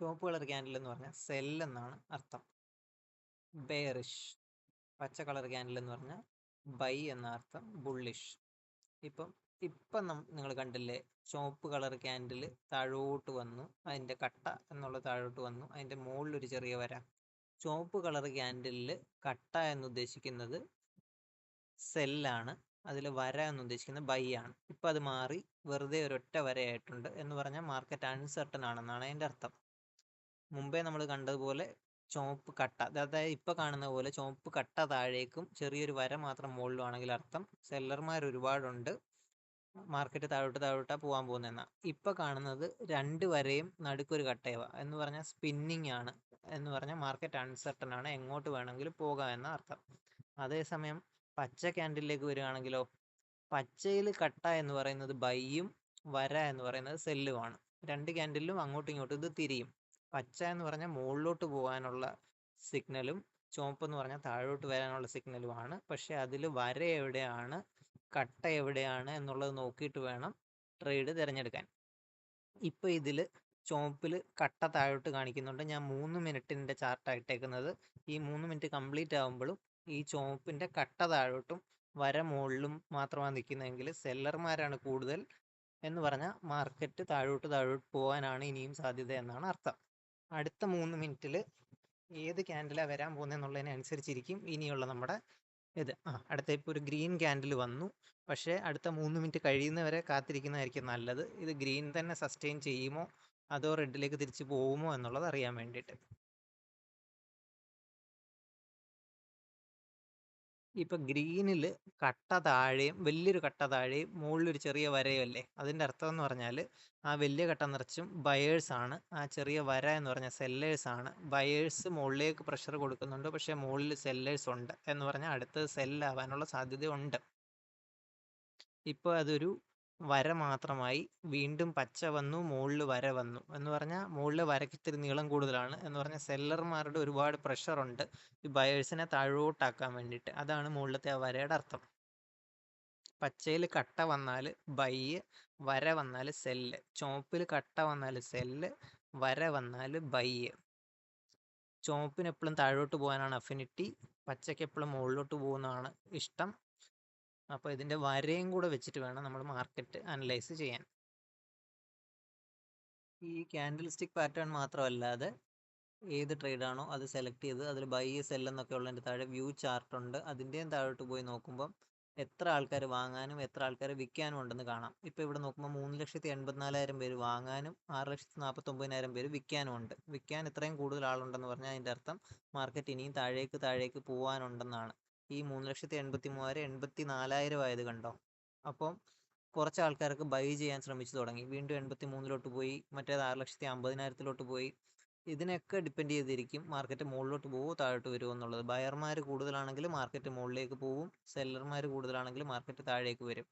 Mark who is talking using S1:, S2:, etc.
S1: ചുവപ്പ് colour candle എന്ന് പറഞ്ഞാൽ സെൽ എന്നാണ് അർത്ഥം. ബെയറിഷ്. പച്ച കളർ ക്യാൻഡിൽ എന്ന് പറഞ്ഞാൽ ബൈ എന്ന അർത്ഥം ബുള്ളിഷ്. ഇപ്പം ഇപ്പം നിങ്ങൾ കണ്ടില്ലേ ചുവപ്പ് കളർ ക്യാൻഡിൽ താഴോട്ട് വന്നു അതിന്റെ കട്ട എന്നുള്ള താഴോട്ട് വന്നു അതിന്റെ മുകളിൽ ഒരു ചെറിയ വര. ചുവപ്പ് കളർ ക്യാൻഡിലിൽ കട്ട എന്ന് ഉദ്ദേശിക്കുന്നത് സെല്ലാണ് അതിൽ വര എന്ന് ഉദ്ദേശിക്കുന്നത് ബൈ ആണ്. ഇപ്പം അത് മാറി വെറുതെ ഒരൊറ്റ വരയായിട്ടുണ്ട് എന്ന് പറഞ്ഞാൽ മാർക്കറ്റ് അൺസർട്ടൺ ആണെന്നാണ് അതിന്റെ അർത്ഥം. മുമ്പേ നമ്മൾ കണ്ടതുപോലെ ചുവപ്പ് കട്ട. അതായത് ഇപ്പൊ കാണുന്ന പോലെ ചുവപ്പ് കട്ട താഴേക്കും ചെറിയൊരു വര മാത്രം മുകളിലും ആണെങ്കിൽ അർത്ഥം സെല്ലർമാർ ഒരുപാടുണ്ട്. മാർക്കറ്റ് താഴോട്ട് താഴോട്ടാ പോകാൻ പോകുന്നതെന്നാ. ഇപ്പൊ കാണുന്നത് രണ്ട് വരെയും നടുക്കൊരു കട്ടയവ. എന്ന് പറഞ്ഞാൽ സ്പിന്നിങ് ആണ്. എന്ന് പറഞ്ഞാൽ മാർക്കറ്റ് അൺസർട്ടൺ ആണ്. എങ്ങോട്ട് വേണമെങ്കിലും പോകാം എന്ന അർത്ഥം. അതേസമയം പച്ച ക്യാൻഡിലേക്ക് വരികയാണെങ്കിലോ പച്ചയിൽ കട്ട എന്ന് പറയുന്നത് ബൈയും വര എന്ന് പറയുന്നത് സെല്ലുമാണ് രണ്ട് ക്യാൻഡിലും അങ്ങോട്ടും ഇങ്ങോട്ടും ഇത് തിരിയും. പച്ച എന്ന് പറഞ്ഞാൽ മുകളിലോട്ട് പോകാനുള്ള സിഗ്നലും ചുവപ്പ് എന്ന് പറഞ്ഞാൽ താഴോട്ട് വരാനുള്ള സിഗ്നലുമാണ്. പക്ഷെ അതിൽ വര എവിടെയാണ് കട്ട എവിടെയാണ് എന്നുള്ളത് നോക്കിയിട്ട് വേണം ട്രേഡ് തിരഞ്ഞെടുക്കാൻ. ഇപ്പോൾ ഇതിൽ ചുവപ്പിൽ കട്ട താഴോട്ട് കാണിക്കുന്നുണ്ട്. ഞാൻ മൂന്ന് മിനിറ്റിന്റെ ചാർട്ടാണ് ഇട്ടേക്കുന്നത് ഈ മൂന്ന് മിനിറ്റ് കംപ്ലീറ്റ് ആകുമ്പോഴും ഈ ചുവപ്പിന്റെ കട്ട താഴോട്ടും വര മുകളിലും മാത്രമാണ് നിൽക്കുന്നതെങ്കിൽ സെല്ലർമാരാണ് കൂടുതൽ എന്ന് പറഞ്ഞാൽ മാർക്കറ്റ് താഴോട്ട് താഴോട്ട് പോകാനാണ് ഇനിയും സാധ്യത എന്നാണ് അർത്ഥം. അടുത്ത മൂന്ന് മിനിറ്റിൽ ഏത് ക്യാൻഡിലാണ് വരാൻ പോകുന്നത് എന്നുള്ളതിനനുസരിച്ചിരിക്കും ഇനിയുള്ള നമ്മുടെ ഇത്. ആ അടുത്ത ഇപ്പോൾ ഒരു ഗ്രീൻ ക്യാൻഡിൽ വന്നു. പക്ഷേ അടുത്ത മൂന്ന് മിനിറ്റ് കഴിയുന്നവരെ കാത്തിരിക്കുന്നതായിരിക്കും നല്ലത്. ഇത് ഗ്രീൻ തന്നെ സസ്റ്റെയിൻ ചെയ്യുമോ? അതോ റെഡിലേക്ക് തിരിച്ചു പോകുമോ എന്നുള്ളത് അറിയാൻ വേണ്ടിയിട്ട്. ഇപ്പൊ ഗ്രീനിൽ കട്ട താഴെയും വലിയൊരു കട്ട താഴെയും മുകളിലൊരു ചെറിയ വരയും അല്ലേ അതിന്റെ അർത്ഥം എന്ന് പറഞ്ഞാൽ ആ വലിയ കട്ട നിറച്ചും ബയേഴ്സ് ആണ്. ആ ചെറിയ വര എന്ന് പറഞ്ഞ സെല്ലേഴ്സ് ആണ്. ബയേഴ്സ് മുകളിലേക്ക് പ്രഷർ കൊടുക്കുന്നുണ്ട്. പക്ഷേ മുകളിൽ സെല്ലേഴ്സ് ഉണ്ട് എന്ന് പറഞ്ഞാൽ അടുത്തത് സെല്ലാവാനുള്ള സാധ്യത ഉണ്ട് ഇപ്പോൾ അതൊരു വര മാത്രമായി വീണ്ടും പച്ച വന്നു മുകളിൽ വര വന്നു. എന്ന് പറഞ്ഞാൽ മുകളിൽ വരയ്ക്ക് ഇത്തിരി നീളം കൂടുതലാണ് എന്ന് പറഞ്ഞാൽ സെല്ലർമാരുടെ ഒരുപാട് പ്രഷർ ഉണ്ട് ഈ ബയേഴ്സിനെ താഴോട്ടാക്കാൻ വേണ്ടിയിട്ട്. അതാണ് മുകളിലത്തെ ആ വരയുടെ അർത്ഥം. പച്ചയിൽ കട്ട വന്നാൽ ബൈ വര വന്നാൽ സെല്ല്. ചുവപ്പിൽ കട്ട വന്നാൽ സെല്ല് വര വന്നാൽ ബൈ ചുവപ്പിന് എപ്പോഴും താഴോട്ട് പോകാനാണ് അഫിനിറ്റി. പച്ചയ്ക്ക് എപ്പോഴും മുകളിലോട്ട് പോകുന്നതാണ് ഇഷ്ടം. അപ്പോൾ ഇതിന്റെ വരയും കൂടെ വെച്ചിട്ട് വേണം നമ്മൾ മാർക്കറ്റ് അനലൈസ് ചെയ്യാൻ. ഈ ക്യാൻഡിൽ സ്റ്റിക്ക് പാറ്റേൺ മാത്രമല്ലാതെ ഏത് ട്രേഡാണോ അത് സെലക്ട് ചെയ്ത് അതിൽ ബൈ സെൽ എന്നൊക്കെ ഉള്ളതിന്റെ താഴെ വ്യൂ ചാർട്ട് ഉണ്ട്. അതിന്റെയും താഴോട്ട് പോയി നോക്കുമ്പം എത്ര ആൾക്കാർ വാങ്ങാനും എത്ര ആൾക്കാർ വിൽക്കാനും ഉണ്ടെന്ന് കാണാം. ഇപ്പോൾ ഇവിടെ നോക്കുമ്പോൾ മൂന്ന് ലക്ഷത്തി എൺപത്തിനാലായിരം പേര് വാങ്ങാനും ആറ് ലക്ഷത്തി നാൽപ്പത്തൊമ്പതിനായിരം പേര് വിൽക്കാനും ഉണ്ട്. വിൽക്കാൻ ഇത്രയും കൂടുതൽ ആളുണ്ടെന്ന് പറഞ്ഞാൽ അതിന്റെ അർത്ഥം മാർക്കറ്റ് ഇനിയും താഴേക്ക് താഴേക്ക് പോകാനുണ്ടെന്നാണ് ഈ മൂന്ന് ലക്ഷത്തി എൺപത്തി മൂവായിരം എൺപത്തി നാലായിരം ആയത് കണ്ടോ? അപ്പം കുറച്ച് ആൾക്കാർക്ക് ബൈ ചെയ്യാൻ ശ്രമിച്ചു തുടങ്ങി. വീണ്ടും എൺപത്തി മൂന്നിലോട്ട് പോയി മറ്റേത് ആറ് ലക്ഷത്തി അമ്പതിനായിരത്തിലോട്ട് പോയി. ഇതിനൊക്കെ ഡിപ്പെൻഡ് ചെയ്തിരിക്കും മാർക്കറ്റ് മുകളിലോട്ട് പോകുമോ താഴോട്ട് വരുമോ എന്നുള്ളത്. ബയർമാർ കൂടുതലാണെങ്കിൽ മാർക്കറ്റ് മുകളിലേക്ക് പോകും സെല്ലർമാർ കൂടുതലാണെങ്കിൽ മാർക്കറ്റ് താഴേക്ക് വരും.